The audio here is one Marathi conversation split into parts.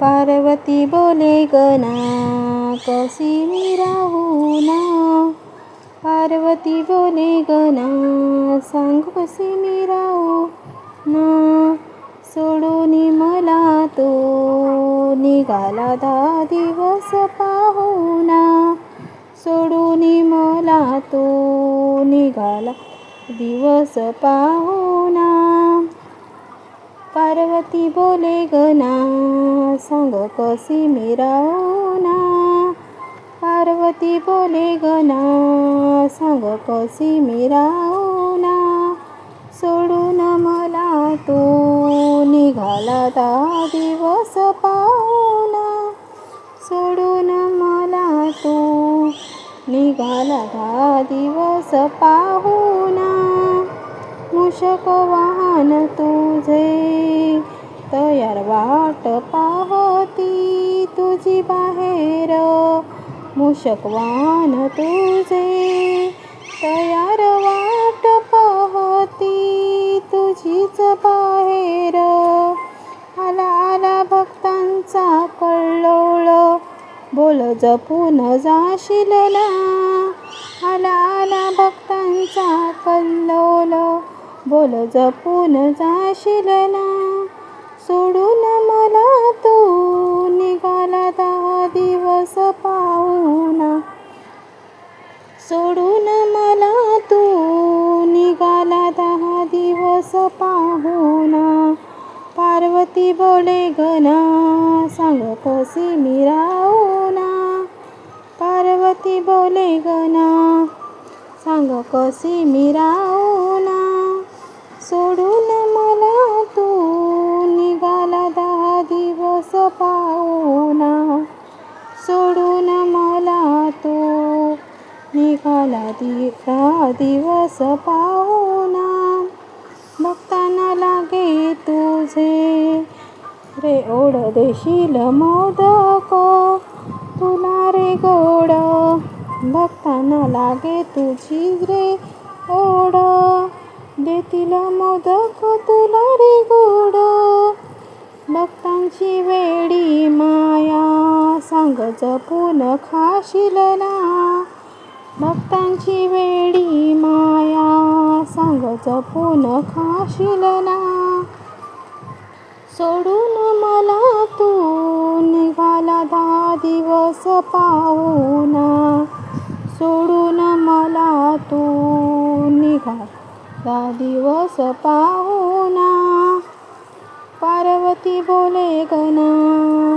पार्वती बोले गना कशी मी राहू ना पार्वती बोले गना सांग कशी मी राहू ना सोडून मला तो निघाला दहा दिवस पाहुना. सोडून मला तो निघाला दिवस पाहुना. पार्वती बोले गना सांग कसी मी पार्वती बोले गना सांग कसी मी ना सोडून मला तू निघाला दहा दिवस पाहुना. सोडून मला तू निघाला दहा दिवस पाहुना. मूषक वाहन तुझे तयार वाट पाहती तुझी बाहेर. मुशकवान तुझे तयार वाट पाहती तुझीच बाहेर. आला आला भक्तांचा कल्लोळ. बोल जपून जाशील ना आला आला भक्तांचा कल्लोळ. बोल जपून जाशील ना सोडून मला तू निघाला दहा दिवस पाहुणा सोडून मला तू निघाला दहा दिवस पाहुणा पार्वती बोले गना सांग कशी मी राहू पार्वती बोले गना सांग कशी मी राहू ना सोडून पाहुणा सोडून मला तू निघाला दि दिवस पाहुणा भक्तांना लागे तुझे रे ओढ देशील मोदक. तुला रे गोड. भक्तांना लागे तुझी रे ओढ. देतील मोदक तुला रे गोड. भक्तांची वेडी माया सांग जपून खाशील ना. भक्तांची वेडी माया सांग जपून खाशील ना. सोडून मला तू निघाला दहा दिवस पाहुणा सोडून मला तू निघाला दहा दिवस पाहुना. ती बोले गना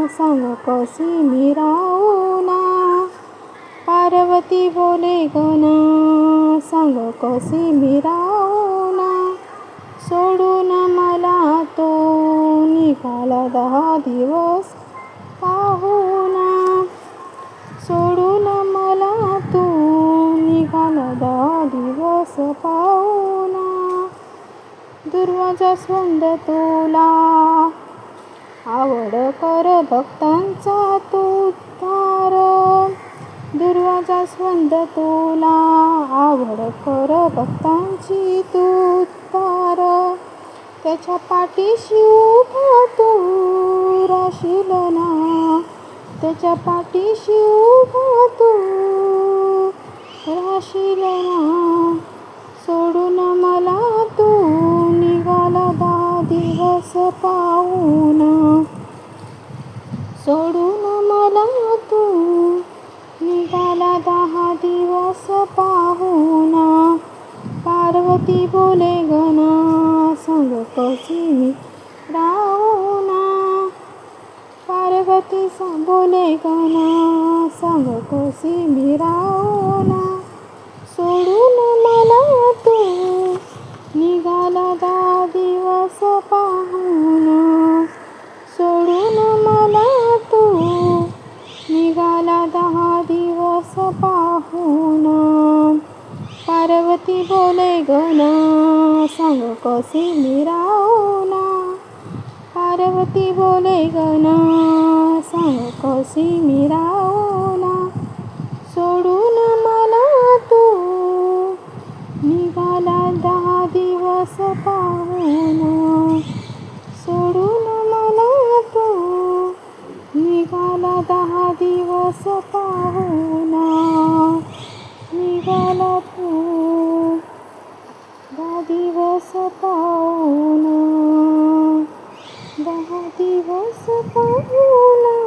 सांग कशी मी राहू ना पार्वती बोले गना सांग कशी मी राहू ना सोडून मला तो निघाला दहा दिवस पाहुणा सोडून मला तू निघाला दहा दिवस पाहुणा दुर्वाजा स्वंद तुला आवड कर भक्तांचा तू उद्धार. दुर्वाजा स्वंद तुला आवड कर भक्तांची तू उद्धार. त्याच्या पाठीशी उभा तू राशील ना त्याच्या पाठीशी उभा तू राशील ना तू निघाला दहा दिवस पाहुणा पार्वती बोले गना सांग कशी मी पार्वती सा बोले गना सांग कशी मी राहुना ना सोडून मला तू निघाला दहा दिवस पाहुणा सोडून मला तू निघाला दहा दिवस पाहून. पार्वती बोले गना सांग कसे मी पार्वती बोले गना सांग कसे मी सोडून मला तू निघाला दहा दिवस पाहून. सोडून निघाला दहा दिवस पाहुना. निघाला तू दहा दिवस पाहुना दहा दिवस पाहुना.